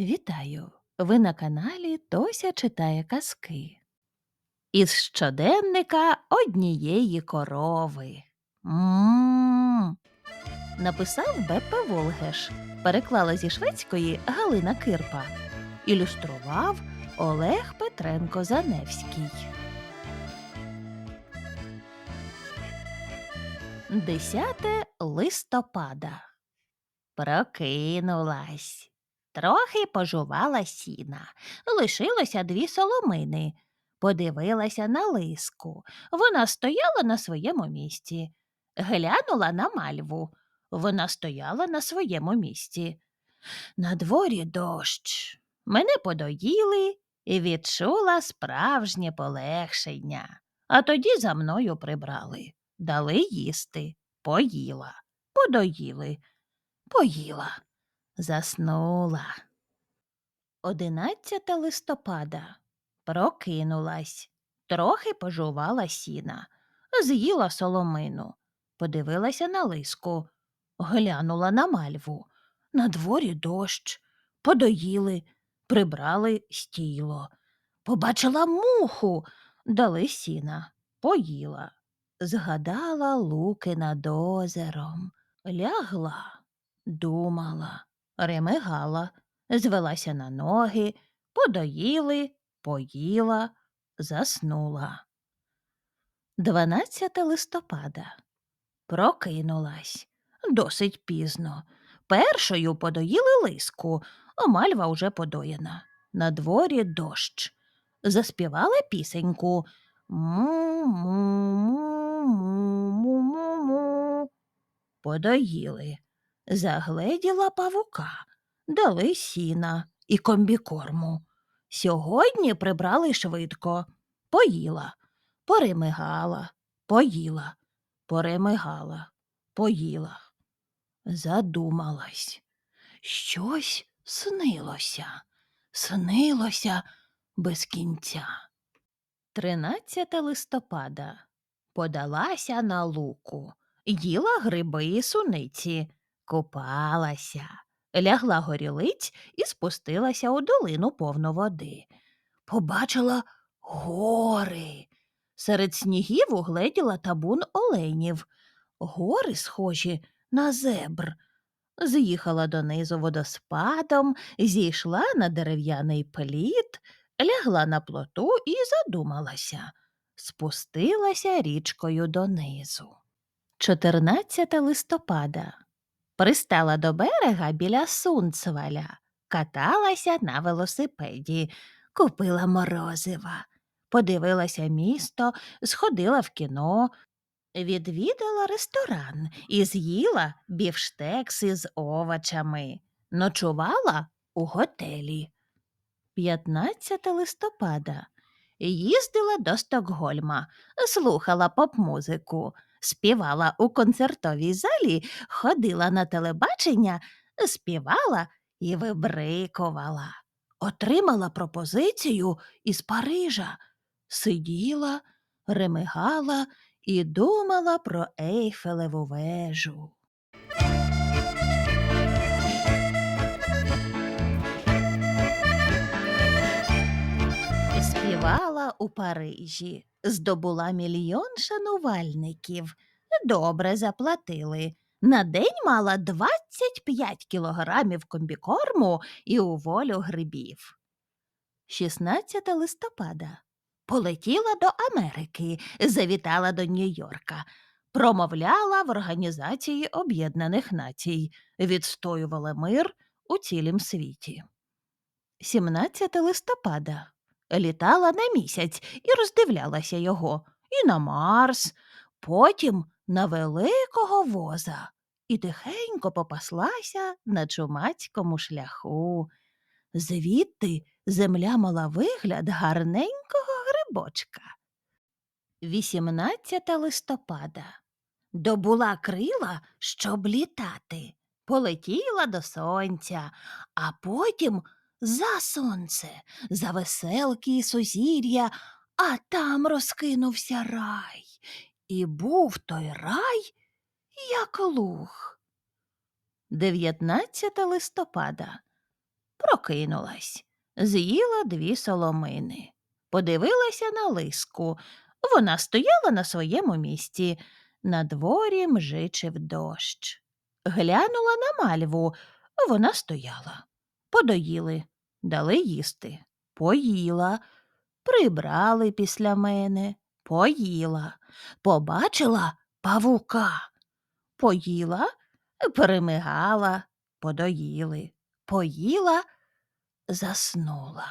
Вітаю! Ви на каналі Тося читає казки. Із щоденника однієї корови. м Написав Беппе Волгеш. Переклала зі шведської Галина Кирпа. Ілюстрував Олег Петренко Заневський. 10 листопада. Прокинулась. Трохи пожувала сіна. Лишилося дві соломини. Подивилася на лиску. Вона стояла на своєму місці. Глянула на мальву. Вона стояла на своєму місці. На дворі дощ. Мене подоїли і відчула справжнє полегшення. А тоді за мною прибрали. Дали їсти. Поїла. Подоїли. Поїла. Заснула. 11 листопада. Прокинулась. Трохи пожувала сіна. З'їла соломину. Подивилася на лиску. Глянула на мальву. На дворі дощ. Подоїли, прибрали стіло. Побачила муху, дали сіна. Поїла. Згадала луки над озером. Лягла думала, ремигала, звелася на ноги, подоїли, поїла, заснула. 12 листопада. Прокинулась досить пізно. Першою подоїли лиску, а мальва уже подоєна. На дворі дощ. Заспівала пісеньку. Му-му-му-му-му-му. Подоїли. Загледіла павука, дали сіна і комбікорму. Сьогодні прибрали швидко. Поїла, поремигала, поїла, поремигала, поїла. Задумалась. Щось снилося, снилося без кінця. 13 листопада. Подалася на луку, їла гриби і суниці. Купалася, лягла горілиць і спустилася у долину повну води. Побачила гори. Серед снігів угледіла табун оленів. Гори схожі на зебр. З'їхала донизу водоспадом, зійшла на дерев'яний плід, лягла на плоту і задумалася. Спустилася річкою донизу. 14 листопада. Пристала до берега біля Сунцваля, каталася на велосипеді, купила морозива, подивилася місто, сходила в кіно, відвідала ресторан і з'їла бівштекс із овочами, ночувала у готелі. 15 листопада. Їздила до Стокгольма, слухала поп-музику співала у концертовій залі, ходила на телебачення, співала і вибрикувала. Отримала пропозицію із Парижа, сиділа, ремигала і думала про Ейфелеву вежу. Співала у Парижі, здобула мільйон шанувальників. Добре заплатили. На день мала 25 кілограмів комбікорму і у волю грибів. 16 листопада. Полетіла до Америки, завітала до Нью-Йорка, промовляла в Організації Об'єднаних Націй, відстоювала мир у цілім світі. 17 листопада літала на місяць і роздивлялася його, і на Марс, потім на великого воза і тихенько попаслася на чумацькому шляху. Звідти земля мала вигляд гарненького грибочка. 18 листопада. Добула крила, щоб літати. Полетіла до сонця, а потім за сонце, за веселки і сузір'я, а там розкинувся рай. І був той рай, як луг. 19 листопада. Прокинулась, з'їла дві соломини, подивилася на лиску. Вона стояла на своєму місці. На дворі мжичив дощ. Глянула на мальву. Вона стояла. Подоїли, дали їсти. Поїла. Прибрали після мене. Поїла. Побачила павука. Поїла, перемигала, подоїли. Поїла, заснула.